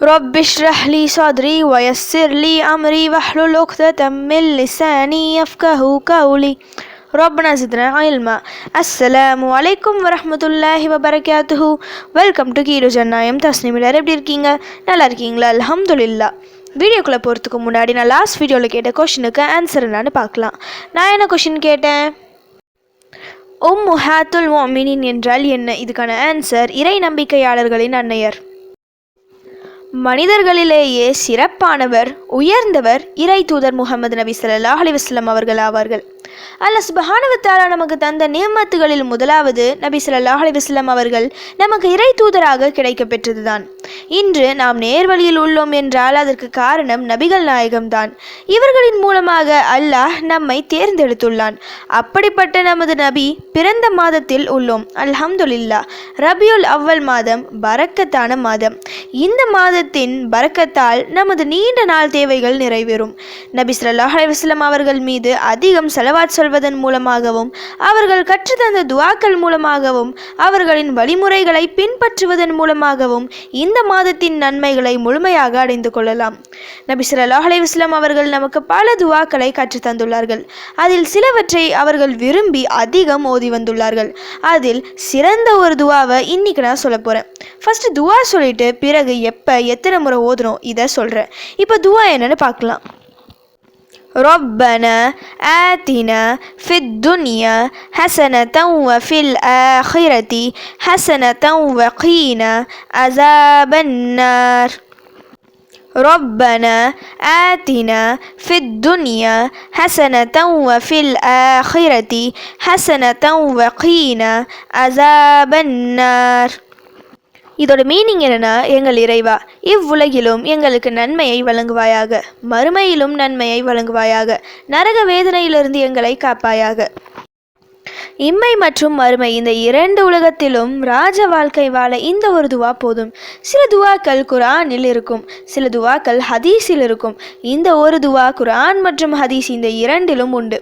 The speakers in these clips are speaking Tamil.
رب اشرح لي صدري ويسر لي أمري واحلل عقدة من لساني يفقه قولي ربنا زدنا علما السلام عليكم ورحمة الله وبركاته வெல்கம் டு கீரு ஜன்னாயம் தஸ்னிம் எல்லாரும் எப்படி இருக்கீங்க நல்லா இருக்கீங்களா அல்ஹம்துலில்லா வீடியோக்குள்ளே போகிறதுக்கு முன்னாடி நான் லாஸ்ட் வீடியோவில் கேட்ட கொஷினுக்கு ஆன்சர் என்னன்னு பார்க்கலாம் நான் என்ன கொஷின் கேட்டேன் உம் முஹாத்துல் மோமினின் என்றால் என்ன இதுக்கான ஆன்சர் இறை நம்பிக்கையாளர்களின் அன்னையர் மனிதர்களிலேயே சிறப்பானவர் உயர்ந்தவர் இறை தூதர் முகமது நபி சல்லா அலிவஸ்லம் அவர்கள் ஆவார்கள். அல்ல சுபஹானவத்தாலா நமக்கு தந்த நியமத்துகளில் முதலாவது நபி ஸல்லல்லாஹு அலிவஸ்லம் அவர்கள் நமக்கு இறை தூதராக கிடைக்கப்பெற்றதுதான். இன்று நாம் நேர்வழியில் உள்ளோம் என்றால் அதற்கு காரணம் நபிகள் நாயகம்தான். இவர்களின் மூலமாக அல்லாஹ் நம்மை தேர்ந்தெடுத்துள்ளான். அப்படிப்பட்ட நமது நபி பிறந்த மாதத்தில் உள்ளோம். அல்ஹம்துலில்லா ரபியுல் அவ்வல் மாதம் பரக்கத்தான மாதம். இந்த மாதத்தின் பரக்கத்தால் நமது நீண்ட நாள் தேவைகள் நிறைவேறும். நபி ஸல்லல்லாஹு அலைஹி அவர்கள் மீது அதிகம் செலவாட் சொல்வதன் மூலமாகவும் அவர்கள் கற்றுத்தந்த துவாக்கள் மூலமாகவும் அவர்களின் வழிமுறைகளை பின்பற்றுவதன் மூலமாகவும் இந்த மாதத்தின் நன்மைகளை முழுமையாக அடைந்து கொள்ளலாம். நபி சொல்லாஹ் அலைவாஸ்லாம் அவர்கள் நமக்கு பல துவாக்களை கற்றுத் தந்துள்ளார்கள். அதில் சிலவற்றை அவர்கள் விரும்பி அதிகம் ஓதி வந்துள்ளார்கள். அதில் சிறந்த ஒரு துவாவை இன்னைக்கு நான் சொல்ல போகிறேன் ஃபஸ்ட்டு துவா சொல்லிட்டு பிறகு எப்போ எத்தனை முறை ஓதுறோம் இதை சொல்கிறேன் இப்போ துவா என்னன்னு பார்க்கலாம். ربنا آتنا في الدنيا حسنة وفي الآخرة حسنة وقنا عذاب النار. ربنا آتنا في الدنيا حسنة وفي الآخرة حسنة وقنا عذاب النار. இதோட மீனிங் என்னன்னா எங்கள் இறைவா இவ்வுலகிலும் எங்களுக்கு நன்மையை வழங்குவாயாக மறுமையிலும் நன்மையை வழங்குவாயாக நரக வேதனையிலிருந்து எங்களை காப்பாயாக. இம்மை மற்றும் மறுமை இந்த இரண்டு உலகத்திலும் ராஜ வாழ்க்கை வாழ இந்த ஒரு துவா போதும். சில துவாக்கள் குரானில் இருக்கும் சில துவாக்கள் ஹதீஸில் இருக்கும். இந்த ஒரு துவா குரான் மற்றும் ஹதீஸ் இந்த இரண்டிலும் உண்டு.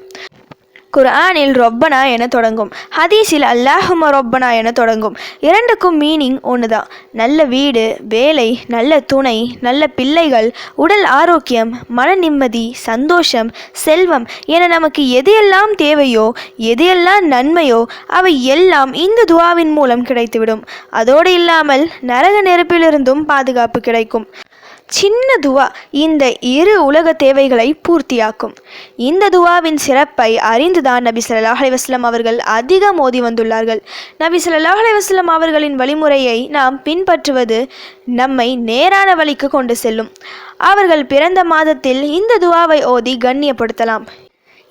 குர்ஆனில் ரொப்பனா என தொடங்கும். ஹதீஸில் அல்லாஹும ரொப்பனா என தொடங்கும். இரண்டுக்கும் மீனிங் ஒன்று தான் நல்ல வீடு வேலை நல்ல துணை நல்ல பிள்ளைகள் உடல் ஆரோக்கியம் மன நிம்மதி சந்தோஷம் செல்வம் என நமக்கு எதையெல்லாம் தேவையோ எதையெல்லாம் நன்மையோ அவை எல்லாம் இந்த துவாவின் மூலம் கிடைத்துவிடும். அதோடு இல்லாமல் நரக நெருப்பிலிருந்தும் பாதுகாப்பு கிடைக்கும். சின்ன துவா இந்த இரு உலக தேவைகளை பூர்த்தியாக்கும். இந்த துவாவின் சிறப்பை அறிந்துதான் நபி சொல்லாஹ் அலைவாஸ்லம் அவர்கள் அதிகம் ஓதி வந்துள்ளார்கள். நபி சொல்லாஹ் அலைவாஸ்லம் அவர்களின் வழிமுறையை நாம் பின்பற்றுவது நம்மை நேரான வழிக்கு கொண்டு செல்லும். அவர்கள் பிறந்த மாதத்தில் இந்த துவாவை ஓதி கண்ணியப்படுத்தலாம்.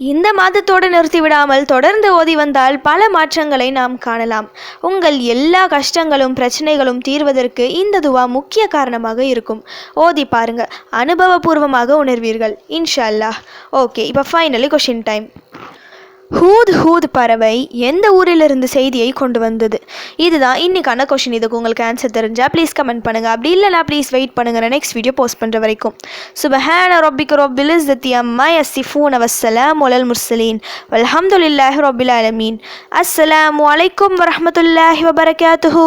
இந்த மாதத்தோடு நிறுத்திவிடாமல் தொடர்ந்து ஓதி வந்தால் பல மாற்றங்களை நாம் காணலாம். உங்கள் எல்லா கஷ்டங்களும் பிரச்சனைகளும் தீர்வதற்கு இந்த துவா முக்கிய காரணமாக இருக்கும். ஓதி பாருங்க. அனுபவபூர்வமாக உணர்வீர்கள். இன்ஷா அல்லாஹ். ஓகே இப்போ ஃபைனலி கொஷின் டைம் ஹூத் ஹூத் பறவை எந்த ஊரிலிருந்து செய்தியை கொண்டு வந்தது? இதுதான் இன்னைக்கான கொஷின் இதுக்கு உங்களுக்கு ஆன்சர் தெரிஞ்சால் ப்ளீஸ் கமெண்ட் பண்ணுங்கள் அப்படி இல்லைனா ப்ளீஸ் வெயிட் பண்ணுங்கள் நெக்ஸ்ட் வீடியோ போஸ்ட் பண்ணுற வரைக்கும். சுபஹான ரொபிக் ரொபில் தி அம்மா யசிஃபூன் வஸ்ஸலாம் ஒலல் முர்சலீன் வல்ஹம்துலில்லாஹி ரொபில் அலமீன் அஸ்ஸலாம் வலைக்கம் வரமத்துல்லாஹி வபரகாத்துஹு.